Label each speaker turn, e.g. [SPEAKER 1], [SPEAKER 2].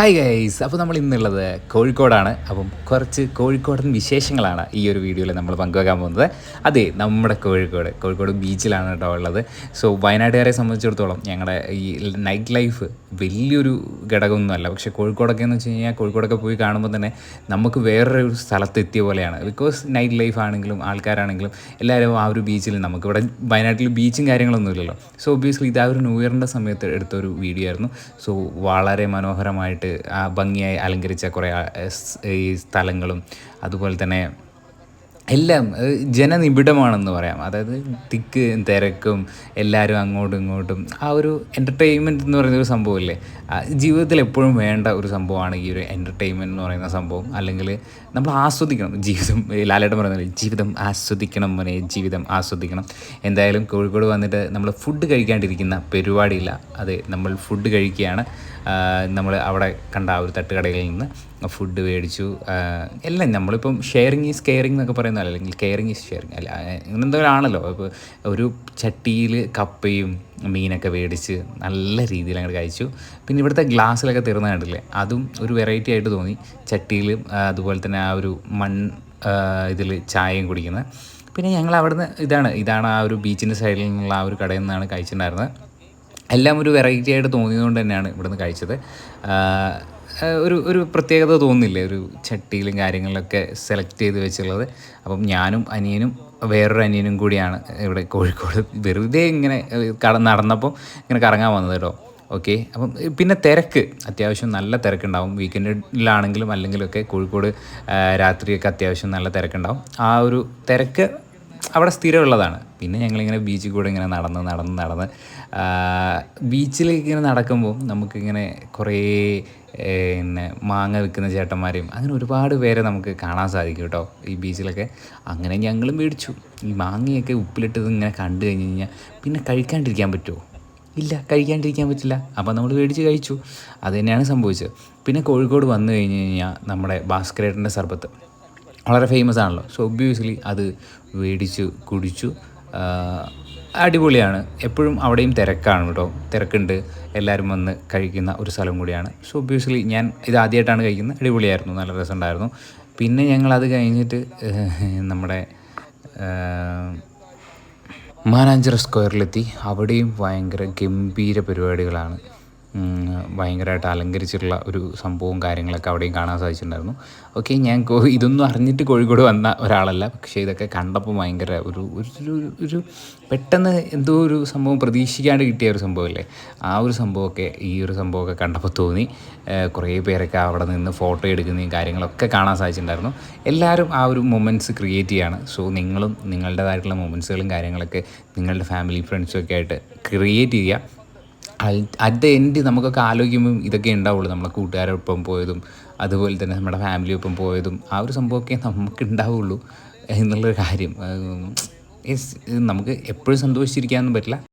[SPEAKER 1] Hi guys അപ്പോൾ നമ്മൾ ഇന്നുള്ളത് കോഴിക്കോടാണ്. അപ്പം കുറച്ച് കോഴിക്കോടൻ വിശേഷങ്ങളാണ് ഈ ഒരു വീഡിയോയിൽ നമ്മൾ പങ്കുവെക്കാൻ പോകുന്നത്. അതെ നമ്മുടെ കോഴിക്കോട്. കോഴിക്കോട് ബീച്ചിലാണ് കേട്ടോ ഉള്ളത്. സോ വയനാട്ടുകാരെ സംബന്ധിച്ചിടത്തോളം ഞങ്ങളുടെ ഈ നൈറ്റ് ലൈഫ് വലിയൊരു ഘടകമൊന്നുമല്ല. പക്ഷേ കോഴിക്കോടൊക്കെ എന്ന് വെച്ച് കഴിഞ്ഞാൽ കോഴിക്കോടൊക്കെ പോയി കാണുമ്പോൾ തന്നെ നമുക്ക് വേറൊരു സ്ഥലത്ത് എത്തിയ പോലെയാണ്. ബിക്കോസ് നൈറ്റ് ലൈഫ് ആണെങ്കിലും ആൾക്കാരാണെങ്കിലും എല്ലാവരും ആ ഒരു ബീച്ചിൽ നമുക്കിവിടെ വയനാട്ടിൽ ബീച്ചും കാര്യങ്ങളൊന്നും ഇല്ലല്ലോ. സോ ഒബിയസ്ലി ഇത് ആ ഒരു ന്യൂ ഇയറിന്റെ സമയത്ത് എടുത്തൊരു വീഡിയോ ആയിരുന്നു. സോ വളരെ മനോഹരമായിട്ട് ഭംഗിയായി അലങ്കരിച്ച കുറേ ഈ സ്ഥലങ്ങളും. അതുപോലെ തന്നെ എല്ലാം ജനനിബിഡമാണെന്ന് പറയാം. അതായത് തിക്ക് തിരക്കും എല്ലാവരും അങ്ങോട്ടും ഇങ്ങോട്ടും. ആ ഒരു എന്റർടൈൻമെന്റ് എന്ന് പറയുന്ന ഒരു സംഭവമില്ലേ? ജീവിതത്തിൽ എപ്പോഴും വേണ്ട ഒരു സംഭവമാണ് ഈ ഒരു എന്റർടൈൻമെന്റ് എന്ന് പറയുന്ന സംഭവം. അല്ലെങ്കിൽ നമ്മൾ ആസ്വദിക്കണം. ജീവിതം ലാലേട്ടം ലാലേട്ടൻ പറയുന്നത് ജീവിതം ആസ്വദിക്കണം മോനെ ജീവിതം ആസ്വദിക്കണം. എന്തായാലും കോഴിക്കോട് വന്നിട്ട് നമ്മൾ ഫുഡ് കഴിക്കാണ്ടിരിക്കുന്ന പരിപാടിയില്ല. അതെ നമ്മൾ ഫുഡ് കഴിക്കുകയാണ്. നമ്മൾ അവിടെ കണ്ട ആ ഒരു തട്ടുകടയിൽ നിന്ന് ഫുഡ് മേടിച്ചു. എല്ലാം നമ്മളിപ്പം ഷെയറിങ് ഈസ് കെയറിങ് എന്നൊക്കെ പറയുന്ന അല്ലെങ്കിൽ കെയറിങ് ഈസ് ഷെയറിങ് അല്ല അങ്ങനെ എന്തെങ്കിലും ആണല്ലോ ഇപ്പോൾ ഒരു ചട്ടിയിൽ കപ്പയും മീനൊക്കെ മേടിച്ച് നല്ല രീതിയിൽ അങ്ങോട്ട് കഴിച്ചു. പിന്നെ ഇവിടുത്തെ ഗ്ലാസ്സിലൊക്കെ തീർന്ന കണ്ടില്ലേ അതും ഒരു വെറൈറ്റി ആയിട്ട് തോന്നി. ചട്ടിയിലും അതുപോലെ തന്നെ ആ ഒരു മൺ ഇതിൽ ചായയും കുടിക്കുന്നത് പിന്നെ ഞങ്ങൾ അവിടുന്ന് ഇതാണ് ഇതാണ് ആ ഒരു ബീച്ചിന്റെ സൈഡിൽ നിന്നുള്ള ആ ഒരു കടയിൽ നിന്നാണ് കഴിച്ചിട്ടുണ്ടായിരുന്നത്. എല്ലാം ഒരു വെറൈറ്റി ആയിട്ട് തോന്നിയതുകൊണ്ട് തന്നെയാണ് ഇവിടുന്ന് കഴിച്ചത്. ഒരു ഒരു പ്രത്യേകത തോന്നില്ലേ? ഒരു ചട്ടിയിലും കാര്യങ്ങളിലൊക്കെ സെലക്ട് ചെയ്ത് വെച്ചുള്ളത് അപ്പം ഞാനും അനിയനും വേറൊരു അനിയനും കൂടിയാണ് ഇവിടെ കോഴിക്കോട് വെറുതെ ഇങ്ങനെ കട നടന്നപ്പോൾ ഇങ്ങനെ കറങ്ങാൻ വന്നത് കേട്ടോ. ഓക്കെ അപ്പം പിന്നെ തിരക്ക്. അത്യാവശ്യം നല്ല തിരക്കുണ്ടാവും. വീക്കെൻഡിലാണെങ്കിലും അല്ലെങ്കിലൊക്കെ കോഴിക്കോട് രാത്രിയൊക്കെ അത്യാവശ്യം നല്ല തിരക്കുണ്ടാവും. ആ ഒരു തിരക്ക് അവിടെ സ്ഥിരമുള്ളതാണ്. പിന്നെ ഞങ്ങളിങ്ങനെ ബീച്ചിൽ കൂടെ ഇങ്ങനെ നടന്ന് നടന്ന് നടന്ന് ബീച്ചിലേക്ക് ഇങ്ങനെ നടക്കുമ്പോൾ നമുക്കിങ്ങനെ കുറേ പിന്നെ മാങ്ങ വിൽക്കുന്ന ചേട്ടന്മാരെയും അങ്ങനെ ഒരുപാട് പേരെ നമുക്ക് കാണാൻ സാധിക്കും കേട്ടോ ഈ ബീച്ചിലൊക്കെ അങ്ങനെ ഞങ്ങളും മേടിച്ചു. ഈ മാങ്ങയൊക്കെ ഉപ്പിലിട്ടത് ഇങ്ങനെ കണ്ടു കഴിഞ്ഞ് കഴിഞ്ഞാൽ പിന്നെ കഴിക്കാണ്ടിരിക്കാൻ പറ്റുമോ? ഇല്ല കഴിക്കാണ്ടിരിക്കാൻ പറ്റില്ല. അപ്പോൾ നമ്മൾ മേടിച്ച് കഴിച്ചു. അത് തന്നെയാണ് സംഭവിച്ചത്. പിന്നെ കോഴിക്കോട് വന്നു കഴിഞ്ഞ് കഴിഞ്ഞാൽ നമ്മുടെ ഭാസ്കരേട്ടന്റെ സർബത്ത്. വളരെ ഫേമസ് ആണല്ലോ. സോ ഒബ്വിയസ്ലി അത് മേടിച്ചു കുടിച്ചു. അടിപൊളിയാണ്. എപ്പോഴും അവിടെയും തിരക്കാണ് കേട്ടോ. തിരക്കുണ്ട്. എല്ലാവരും വന്ന് കഴിക്കുന്ന ഒരു സ്ഥലം കൂടിയാണ്. സോ ഒബ്വിയസ്ലി ഞാൻ ഇത് ആദ്യമായിട്ടാണ് കഴിക്കുന്നത്. അടിപൊളിയായിരുന്നു. നല്ല രസമുണ്ടായിരുന്നു. പിന്നെ ഞങ്ങളത് കഴിഞ്ഞിട്ട് നമ്മുടെ മാനാഞ്ചിറ സ്ക്വയറിലെത്തി. അവിടെയും ഭയങ്കര ഗംഭീര പരിപാടികളാണ്. ഭയങ്കരമായിട്ട് അലങ്കരിച്ചിട്ടുള്ള ഒരു സംഭവവും കാര്യങ്ങളൊക്കെ അവിടെയും കാണാൻ സാധിച്ചിട്ടുണ്ടായിരുന്നു. ഓക്കെ ഞാൻ ഇതൊന്നും അറിഞ്ഞിട്ട് കോഴിക്കോട് വന്ന ഒരാളല്ല. പക്ഷേ ഇതൊക്കെ കണ്ടപ്പോൾ ഭയങ്കര ഒരു ഒരു ഒരു- പെട്ടെന്ന് എന്തോ ഒരു സംഭവം പ്രതീക്ഷിക്കാണ്ട് കിട്ടിയ ഒരു സംഭവമല്ലേ? ആ ഒരു സംഭവമൊക്കെ ഈ ഒരു സംഭവമൊക്കെ കണ്ടപ്പോൾ തോന്നി. കുറേ പേരൊക്കെ അവിടെ നിന്ന് ഫോട്ടോ എടുക്കുന്നതും കാര്യങ്ങളൊക്കെ കാണാൻ സാധിച്ചിട്ടുണ്ടായിരുന്നു. എല്ലാവരും ആ ഒരു മൊമെന്റ്സ് ക്രിയേറ്റ് ചെയ്യാണ്. സോ നിങ്ങളും നിങ്ങളുടേതായിട്ടുള്ള മൊമെന്റ്സുകളും കാര്യങ്ങളൊക്കെ നിങ്ങളുടെ ഫാമിലി ഫ്രണ്ട്സും ഒക്കെ ആയിട്ട് ക്രിയേറ്റ് ചെയ്യുക. അറ്റ് ദ എൻഡ് നമുക്കൊക്കെ ആലോചിക്കുമ്പം ഇതൊക്കെ ഉണ്ടാവുള്ളൂ. നമ്മളെ കൂട്ടുകാരൊപ്പം പോയതും അതുപോലെ തന്നെ നമ്മുടെ ഫാമിലിയൊപ്പം പോയതും ആ ഒരു സംഭവമൊക്കെ നമുക്ക് ഉണ്ടാവുള്ളൂ എന്നുള്ളൊരു കാര്യം. നമുക്ക് എപ്പോഴും സന്തോഷിച്ചിരിക്കാനൊന്നും പറ്റില്ല.